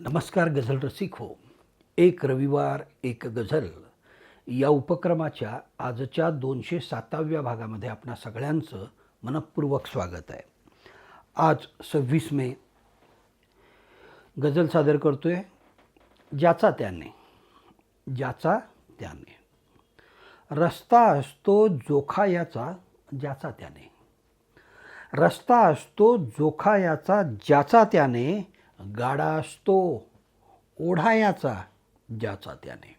नमस्कार गझल रसिक हो. एक रविवार एक गझल. या उपक्रमाच्या आजच्या दोनशे साताव्या भागामध्ये आपणा सगळ्यांचं मनपूर्वक स्वागत आहे. आज सव्वीस मे. गझल सादर करतोय ज्याचा त्याने. ज्याचा त्याने. रस्ता असतो जोखायाचा ज्याचा त्याने. रस्ता असतो जोखायाचा ज्याचा त्याने गाडा असतो ओढायाचा ज्याचा त्याने.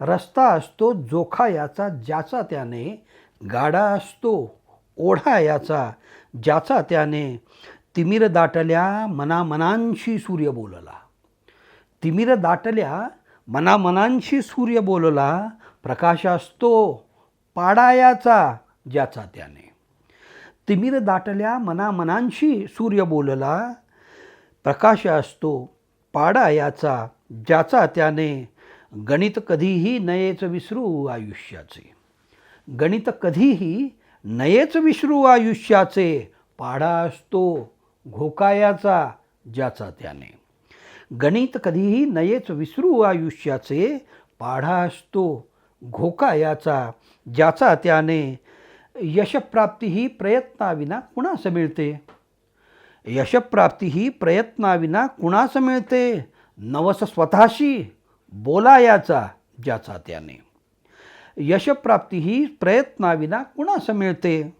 रस्ता असतो जोखायाचा ज्याचा त्याने. गाडा असतो ओढायाचा ज्याचा त्याने. तिमिर दाटल्या मनामनांशी सूर्य बोलला. तिमिर दाटल्या मनामनांशी सूर्य बोलला. प्रकाश असतो पाडायाचा ज्याचा त्याने. तिमिर दाटल्या मनामनांशी सूर्य बोलला. प्रकाश असतो पाडायाचा ज्याचा त्याने गणित कधीही नयेच विसरू आयुष्याचे. गणित कधीही नयेच विसरू आयुष्याचे पाडा असतो घोकायाचा ज्याचा त्याने. गणित कधीही नयेच विसरू आयुष्याचे पाढा असतो घोकायाचा ज्याचा त्याने यशप्राप्ती ही प्रयत्नाविना कुणास मिळते? यशप्राप्ती ही प्रयत्नाविना कुणास मिळते? नवस स्वतःशी बोलायाचा ज्याचा त्याने. यशप्राप्ती ही प्रयत्नाविना कुणास मिळते?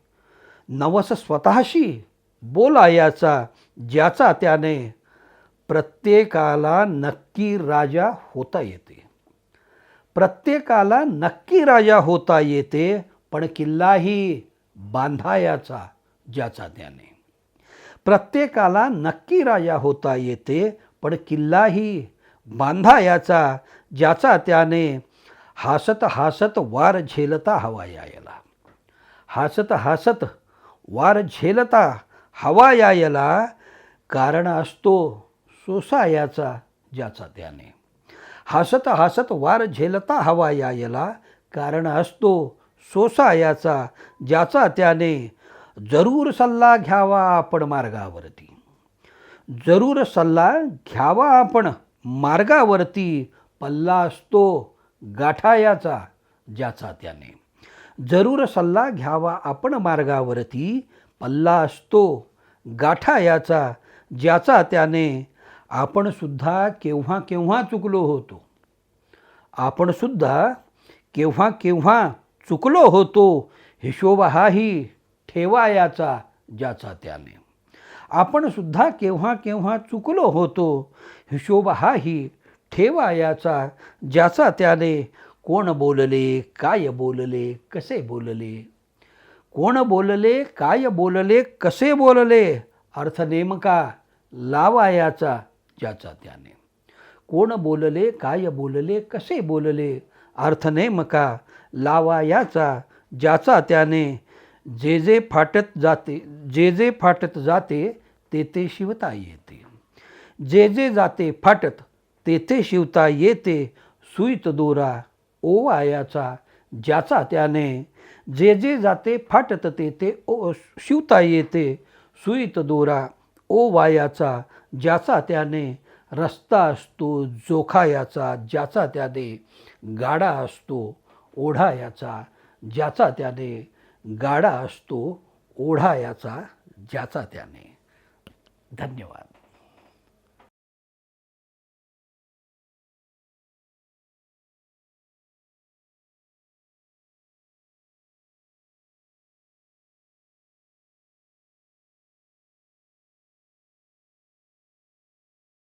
नवस स्वतःशी बोलायाचा ज्याचा त्याने प्रत्येकाला नक्की राजा होता येते. प्रत्येकाला नक्की राजा होता येते पण किल्लाही बांधायाचा ज्याचा त्याने. प्रत्येकाला नक्की राजा होता येते पण किल्लाही बांधायाचा ज्याचा त्याने हसत हासत वार झेलता हवा यायला. हसत हसत वार झेलता हवा यायला कारण असतो सोसायाचा ज्याचा त्याने. हसत हसत वार झेलता हवा यायला कारण असतो सोसायाचा ज्याचा त्याने जरूर सल्ला घ्यावा आपण मार्गावरती. जरूर सल्ला घ्यावा आपण मार्गावरती. पल्ला असतो गाठायाचा ज्याचा त्याने. जरूर सल्ला घ्यावा आपण मार्गावरती. पल्ला असतो गाठायाचा ज्याचा त्याने. आपण सुद्धा केव्हा केव्हा चुकलो होतो. आपण सुद्धा केव्हा केव्हा चुकलो होतो हिशोब हाही ठेवायाचा ज्याचा त्याने. आपण सुद्धा केव्हा केव्हा चुकलो होतो हिशोब हाही ठेवायाचा ज्याचा त्याने कोण बोलले काय बोलले कसे बोलले? कोण बोलले काय बोलले कसे बोलले? अर्थ नेमका लावायाचा ज्याचा त्याने. कोण बोलले काय बोलले कसे बोलले? अर्थ नेमका लावायाचा ज्याचा त्याने जे जे फाटत जाते जे जे फाटत जाते ते ते शिवता येते. जे जे जाते फाटत तेथे शिवता येते. सुईत दोरा ओवायाचा ज्याचा त्याने जे जे जाते फाटत ते ते ओ शिवता येते. सुईत दोरा ओ वायाचा ज्याचा त्याने रस्ता असतो जोखायाचा ज्याचा त्याने गाडा असतो ओढायाचा ज्याचा त्याने गाडा असतो ओढा याचा ज्याचा त्याने. धन्यवाद.